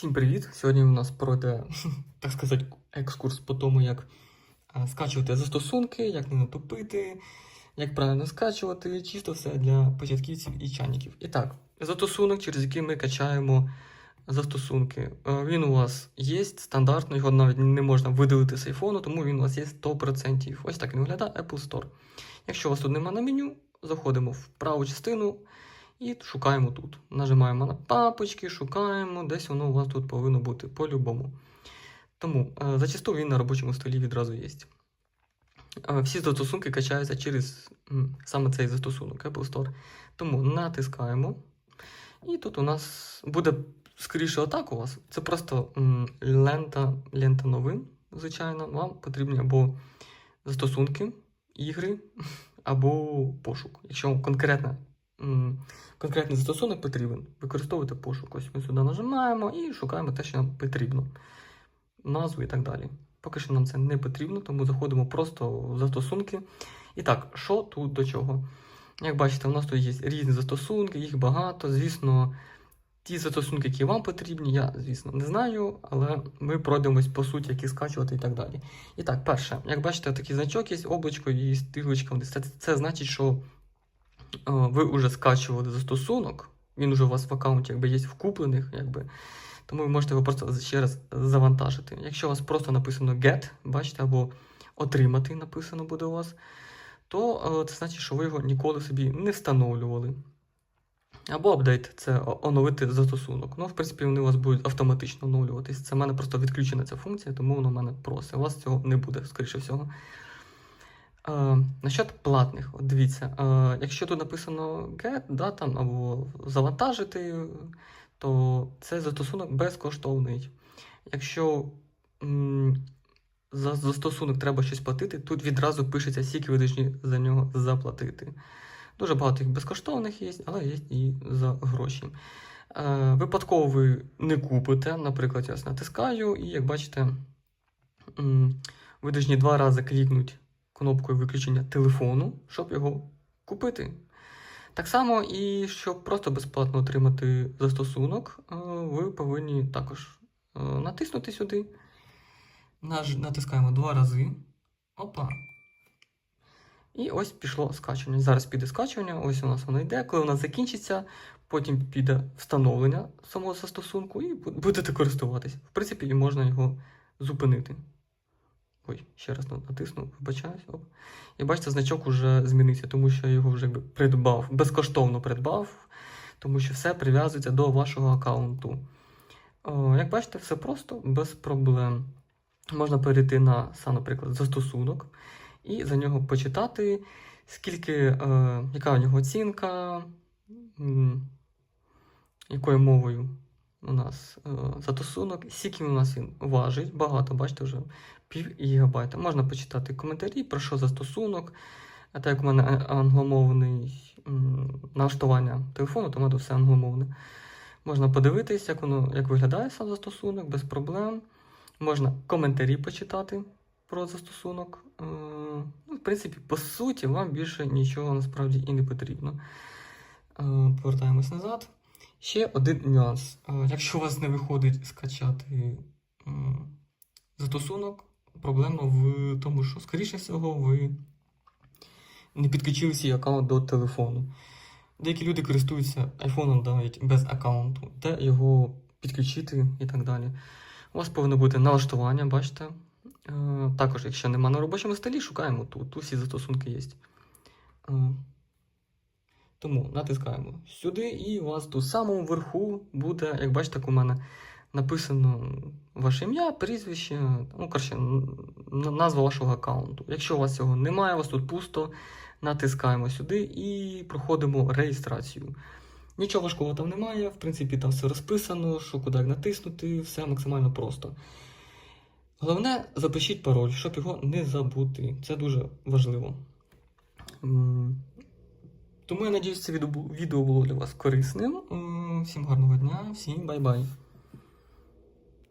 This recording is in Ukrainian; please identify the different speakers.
Speaker 1: Всім привіт! Сьогодні у нас пройде, так сказати, екскурс по тому, як скачувати застосунки, як не натопити, як правильно скачувати, чисто все для початківців і чайників. І так, застосунок, через який ми качаємо застосунки. Е, Він у вас є стандартно, його навіть не можна видалити з айфону, тому він у вас є 100%. Ось так він виглядає Apple Store. Якщо у вас тут немає на меню, заходимо в праву частину. І шукаємо тут. Нажимаємо на папочки, шукаємо, десь воно у вас тут повинно бути по-любому. Тому е, зачасту він на робочому столі відразу є. Е, Всі застосунки качаються через саме цей застосунок Apple Store. Тому натискаємо. І тут у нас буде скоріше отак у вас. Це просто лента, лента новин, звичайно. Вам потрібні або застосунки, ігри, або пошук. Якщо м, конкретний застосунок потрібен, використовуйте пошук. Ось ми сюди нажимаємо і шукаємо те, що нам потрібно. Назву і так далі. Поки що нам це не потрібно, тому заходимо просто в застосунки. І так, що тут до чого? Як бачите, у нас тут є різні застосунки, їх багато. Звісно, ті застосунки, які вам потрібні, я, звісно, не знаю, але ми пройдемось по суті, які скачувати і так далі. І так, перше, як бачите, такий значок є, облачко і стрілочка. Це, це значить, що ви вже скачували застосунок, він вже у вас в аккаунті якби, є вкуплених, якби, тому ви можете його просто ще раз завантажити. Якщо у вас просто написано get, бачите, або отримати написано буде у вас, то е, це значить, що ви його ніколи собі не встановлювали. Або апдейт це оновити застосунок. Ну, в принципі, вони у вас будуть автоматично оновлюватись. Це в мене просто відключена ця функція, тому воно в мене просить. У вас цього не буде, скоріше всього. Е, насчет платних, от дивіться, е, якщо тут написано get, да, там, або завантажити, то цей застосунок безкоштовний. Якщо м, за застосунок треба щось платити, тут відразу пишеться, скільки ви повинні за нього заплатити. Дуже багато їх безкоштовних є, але є і за гроші. Е, випадково ви не купите, наприклад, я натискаю, і як бачите, м, ви повинні два рази клікнути кнопкою виключення телефону, щоб його купити. Так само, і щоб просто безплатно отримати застосунок, е, ви повинні також е, натиснути сюди. Натискаємо два рази. Опа. І ось пішло скачування. Зараз піде скачування, ось у нас воно йде. Коли воно закінчиться, потім піде встановлення самого застосунку і будете користуватись. В принципі, і можна його зупинити. Ой, ще раз натиснув, вибачаюсь. Оп. І бачите, значок уже змінився, тому що я його вже придбав, безкоштовно придбав, тому що все прив'язується до вашого аккаунту. О, як бачите, все просто без проблем. Можна перейти на сам, наприклад, застосунок і за нього почитати, скільки, е, яка у нього оцінка, якою мовою у нас е, застосунок, скільки у нас він важить, багато, бачите, вже пів гігабайта. Можна почитати коментарі, про що застосунок. А так як у мене англомовний налаштування телефону, то в мене все англомовне. Можна подивитись, як воно як виглядає сам застосунок, без проблем. Можна коментарі почитати про застосунок. Е, Ну, в принципі, по суті, вам більше нічого насправді і не потрібно. Е, Повертаємось назад. Ще один нюанс. Е, Якщо у вас не виходить скачати застосунок, проблема в тому, що, скоріше всього, ви не підключили свій аккаунт до телефону. Деякі люди користуються айфоном навіть без аккаунту, де його підключити і так далі. У вас повинно бути налаштування, бачите. Е, Також, якщо нема на робочому столі, шукаємо тут. Всі застосунки є. Тому натискаємо сюди, і у вас тут самому верху буде, як бачите, у мене написано ваше ім'я, прізвище, ну, коротше, назва вашого аккаунту. Якщо у вас цього немає, у вас тут пусто, натискаємо сюди і проходимо реєстрацію. Нічого важкого там немає, в принципі, там все розписано, що куди натиснути, все максимально просто. Головне, запишіть пароль, щоб його не забути. Це дуже важливо. Тому я надіюсь, це відео було для вас корисним. Всім гарного дня, всім бай-бай.